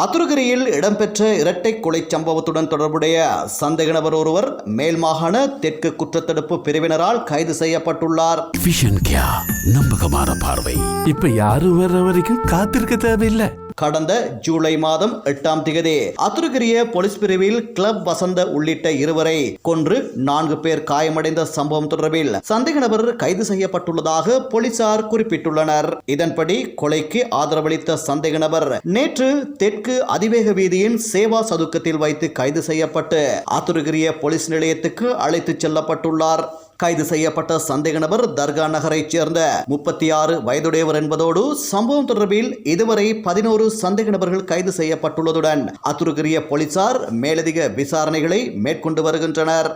அத்துருகிரியில் இடம்பெற்ற இரட்டை கொலை சம்பவத்துடன் தொடர்புடைய சந்தேக நபர் ஒருவர் மேல் மாகாண தெற்கு குற்றத்தடுப்பு பிரிவினரால் கைது செய்யப்பட்டுள்ளார். நம்பகமான பார்வை. இப்ப யாரும் வர்ற வரைக்கும் காத்திருக்க தேவையில்லை. கடந்த ஜூலை மாதம் எட்டாம் திகதி. அத்துருகிரிய போலீஸ் பிரிவில் கிளப் வசந்த உள்ளிட்ட இருவரை கொன்று நான்கு பேர் காயமடைந்த சம்பவம் தொடர்பில் சந்தேக நபர் கைது செய்யப்பட்டுள்ளதாக போலீசார் குறிப்பிட்டுள்ளனர். இதன்படி கொலைக்கு ஆதரவளித்த சந்தேக நபர் நேற்று தெற்கு அதிவேக வீதியின் சேவா சதுக்கத்தில் வைத்து கைது செய்யப்பட்டு அத்துருகிரிய போலீஸ் நிலையத்துக்கு அழைத்துச் செல்லப்பட்டுள்ளார். கைது செய்யப்பட்ட சந்தேக நபர் தர்கா நகரைச் சேர்ந்த முப்பத்தி ஆறு வயதுடையவர் என்பதோடு சம்பவம் தொடர்பில் இதுவரை பதினோரு சந்தேக நபர்கள் கைது செய்யப்பட்டுள்ளதுடன் அத்துருகிரிய போலீசார் மேலதிக விசாரணைகளை மேற்கொண்டு வருகின்றனர்.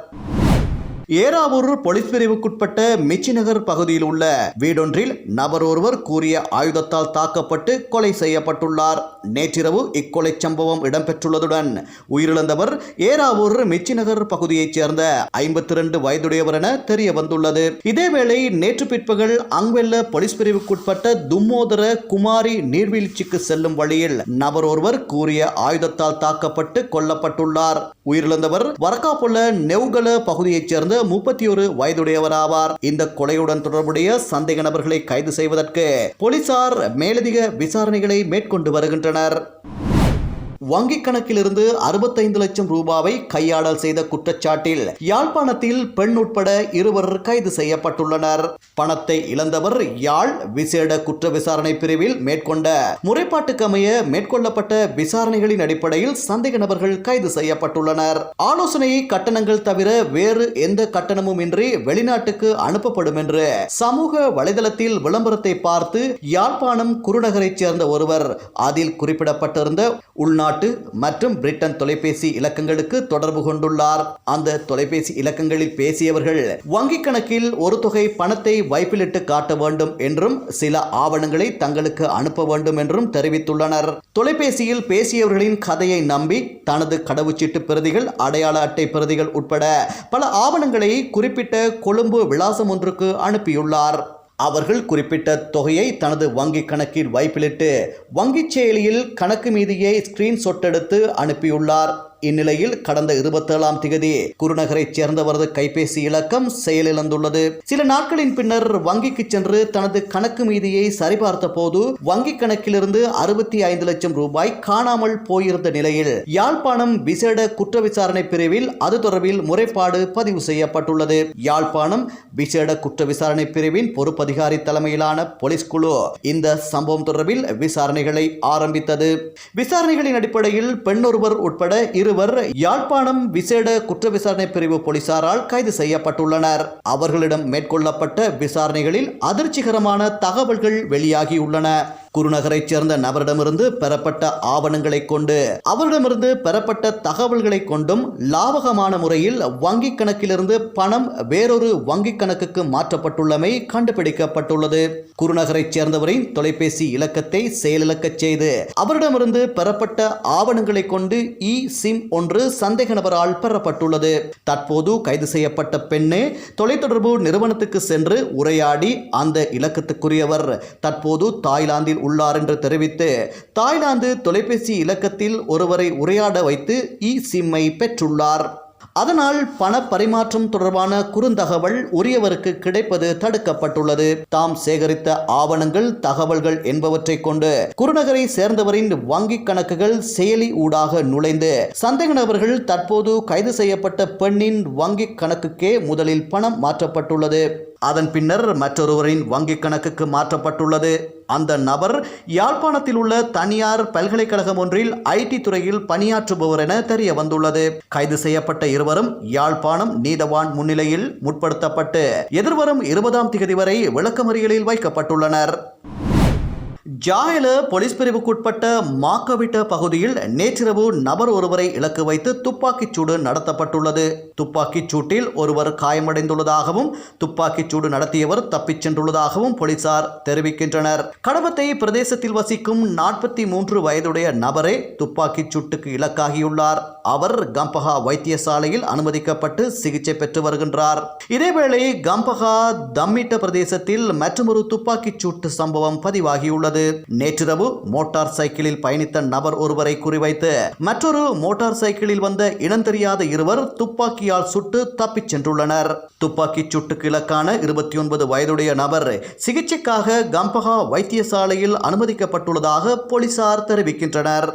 ஏராவூர் போலீஸ் பிரிவுக்குட்பட்ட மிச்சி நகர் பகுதியில் உள்ள வீடொன்றில் நபர் ஒருவர் கூறிய ஆயுதத்தால் தாக்கப்பட்டு கொலை செய்யப்பட்டுள்ளார். நேற்றிரவு இக்கொலை சம்பவம் இடம்பெற்றுள்ளதுடன் உயிரிழந்தவர் ஏராவூர் மிச்சி நகர் பகுதியைச் சேர்ந்த ஐம்பத்தி இரண்டு வயதுடையவர் என தெரிய வந்துள்ளது இதேவேளை நேற்று பிற்பகல் அங்வெல்ல போலீஸ் பிரிவுக்குட்பட்ட தும்மோதர குமாரி நீர்வீழ்ச்சிக்கு செல்லும் வழியில் நபர் ஒருவர் கூறிய ஆயுதத்தால் தாக்கப்பட்டு கொல்லப்பட்டுள்ளார். உயிரிழந்தவர் வரக்காப்புள்ள நெவ்கல பகுதியைச் சேர்ந்த முப்பத்தி ஒரு வயதுடையவராவார். இந்த கொலையுடன் தொடர்புடைய சந்தேக நபர்களை கைது செய்வதற்கு போலீசார் மேலதிக விசாரணைகளை மேற்கொண்டு வருகின்றனர். வங்கிக் கணக்கிலிருந்து அறுபத்தைந்து லட்சம் ரூபாவை கையாடல் செய்த குற்றச்சாட்டில் யாழ்ப்பாணத்தில் பெண் உட்பட இருவர் கைது செய்யப்பட்டுள்ளனர். பணத்தை இழந்தவர் யாழ் விசேட குற்ற விசாரணை பிரிவில் மேற்கொண்ட முறைப்பாட்டுக்கமைய மேற்கொள்ளப்பட்ட விசாரணைகளின் அடிப்படையில் சந்தேக நபர்கள் கைது செய்யப்பட்டுள்ளனர். ஆலோசனை கட்டணங்கள் தவிர வேறு எந்த கட்டணமும் இன்றி வெளிநாட்டுக்கு அனுப்பப்படும் என்று சமூக வலைதளத்தில் விளம்பரத்தை பார்த்து யாழ்ப்பாணம் குருநகரைச் சேர்ந்த ஒருவர் அதில் குறிப்பிடப்பட்டிருந்த உள்நாட்டு மற்றும் பிரிட்டன் தொலைபேசி இலக்கங்களுக்கு தொடர்பு கொண்டுள்ளார். அந்த தொலைபேசி இலக்கங்களில் பேசியவர்கள் வங்கிக் கணக்கில் ஒரு தொகை பணத்தை வைப்பிலிட்டு காட்ட வேண்டும் என்றும் சில ஆவணங்களை தங்களுக்கு அனுப்ப வேண்டும் என்றும் தெரிவித்துள்ளனர். தொலைபேசியில் பேசியவர்களின் கதையை நம்பி தனது கடவுச்சீட்டு பிரதிகள் அடையாள அட்டை பிரதிகள் உட்பட பல ஆவணங்களை குறிப்பிட்ட கொழும்பு விலாசம் ஒன்றுக்கு அனுப்பியுள்ளார். அவர்கள் குறிப்பிட்ட தொகையை தனது வங்கி கணக்கில் வைப்பிலிட்டு வங்கிச் செயலியில் கணக்கு மீதியை ஸ்கிரீன்ஷாட் எடுத்து அனுப்பியுள்ளார். இந்நிலையில் கடந்த இருபத்தேழாம் திகதி குருநகரைச் சேர்ந்தவரது கைபேசி இலக்கம் செயலிழந்துள்ளது. சில நாட்களின் பின்னர் வங்கிக்கு சென்று தனது கணக்கு மீதியை சரிபார்த்த போது வங்கி கணக்கிலிருந்து அறுபத்தி ஐந்து லட்சம் ரூபாய் காணாமல் போயிருந்த நிலையில் யாழ்ப்பாணம் விசேட குற்ற விசாரணை பிரிவில் அது தொடர்பில் முறைப்பாடு பதிவு செய்யப்பட்டுள்ளது. யாழ்ப்பாணம் விசேட குற்ற விசாரணை பிரிவின் பொறுப்பதிகாரி தலைமையிலான போலீஸ் குழு இந்த சம்பவம் தொடர்பில் விசாரணைகளை ஆரம்பித்தது. விசாரணைகளின் அடிப்படையில் பெண்ணொருவர் உட்பட இருவர் யாழ்ப்பாணம் விசேட குற்ற விசாரணை பிரிவு போலீசாரால் கைது செய்யப்பட்டுள்ளனர். அவர்களிடம் மேற்கொள்ளப்பட்ட விசாரணைகளில் அதிர்ச்சிகரமான தகவல்கள் வெளியாகியுள்ளன. குருநகரைச் சேர்ந்த நபரிடமிருந்து பெறப்பட்ட ஆவணங்களை கொண்டு அவரிடமிருந்து பெறப்பட்ட தகவல்களை கொண்டும் லாபகமான முறையில் வங்கிக் கணக்கிலிருந்து பணம் வேறொரு வங்கிக் கணக்குக்கு மாற்றப்பட்டுள்ளமை கண்டுபிடிக்கப்பட்டுள்ளது. குருநகரைச் சேர்ந்தவரின் தொலைபேசி இலக்கத்தை செயலிழக்கச் செய்து அவரிடமிருந்து பெறப்பட்ட ஆவணங்களை கொண்டு இ சிம் ஒன்று சந்தேக நபரால் பெறப்பட்டுள்ளது. தற்போது கைது செய்யப்பட்ட பெண்ணே தொலைத்தொடர்பு நிறுவனத்துக்கு சென்று உரையாடி அந்த இலக்கத்துக்குரியவர். தற்போது தாய்லாந்தில் உள்ளார் என்று தெரிவித்து தாய்லாந்து தொலைபேசி இலக்கத்தில் ஒருவரை உரையாட வைத்து இ சிம்மை பெற்றுள்ளார். அதனால் பண பரிமாற்றம் தொடர்பான குறுந்தகவல் உரியவருக்கு கிடைப்பது தடுக்கப்பட்டுள்ளது. தாம் சேகரித்த ஆவணங்கள் தகவல்கள் என்பவற்றை கொண்டு குருநகரை சேர்ந்தவரின் வங்கிக் கணக்குகள் செயலி ஊடாக நுழைந்து சந்தேக நபர்கள் தற்போது கைது செய்யப்பட்ட பெண்ணின் வங்கிக் கணக்குக்கே முதலில் பணம் மாற்றப்பட்டுள்ளது. அதன் பின்னர் மற்றொருவரின் வங்கிக் கணக்குக்கு மாற்றப்பட்டுள்ளது. அந்த நபர் யாழ்ப்பாணத்தில் உள்ள தனியார் பல்கலைக்கழகம் ஒன்றில் ஐடி துறையில் பணியாற்றுபவர் என தெரிய வந்துள்ளது. கைது செய்யப்பட்ட இருவரும் யாழ்ப்பாணம் நீதவான் முன்னிலையில் முற்படுத்தப்பட்டு எதிர்வரும் இருபதாம் தேதி வரை விளக்கமறியலில் வைக்கப்பட்டுள்ளனர். ஜாயல போலீஸ் பிரிவுக்குட்பட்ட மாக்கவிட்ட பகுதியில் நேற்றிரவு நபர் ஒருவரை இலக்கு வைத்து துப்பாக்கிச் சூடு நடத்தப்பட்டுள்ளது. துப்பாக்கிச் சூட்டில் ஒருவர் காயமடைந்துள்ளதாகவும் துப்பாக்கிச் சூடு நடத்தியவர் தப்பிச் சென்றுள்ளதாகவும் போலீசார் தெரிவிக்கின்றனர். கடவத்தை பிரதேசத்தில் வசிக்கும் நாற்பத்தி மூன்று வயதுடைய நபரே துப்பாக்கிச் சூட்டுக்கு இலக்காகியுள்ளார். அவர் கம்பஹா வைத்தியசாலையில் அனுமதிக்கப்பட்டு சிகிச்சை பெற்று வருகின்றார். இதேவேளை கம்பஹா தம்மிட்ட பிரதேசத்தில் மற்றொரு துப்பாக்கிச் சூட்டு சம்பவம் பதிவாகியுள்ளது. நேற்றிரவு மோட்டார் சைக்கிளில் பயணித்த நபர் ஒருவரை குறிவைத்து மற்றொரு மோட்டார் சைக்கிளில் வந்த இனந்தெரியாத இருவர் துப்பாக்கியால் சுட்டு தப்பிச் சென்றுள்ளனர். துப்பாக்கிச் சூட்டுக்கு இலக்கான இருபத்தி ஒன்பது வயதுடைய நபர் சிகிச்சைக்காக கம்பஹா வைத்தியசாலையில் அனுமதிக்கப்பட்டுள்ளதாக போலீசார் தெரிவிக்கின்றனர்.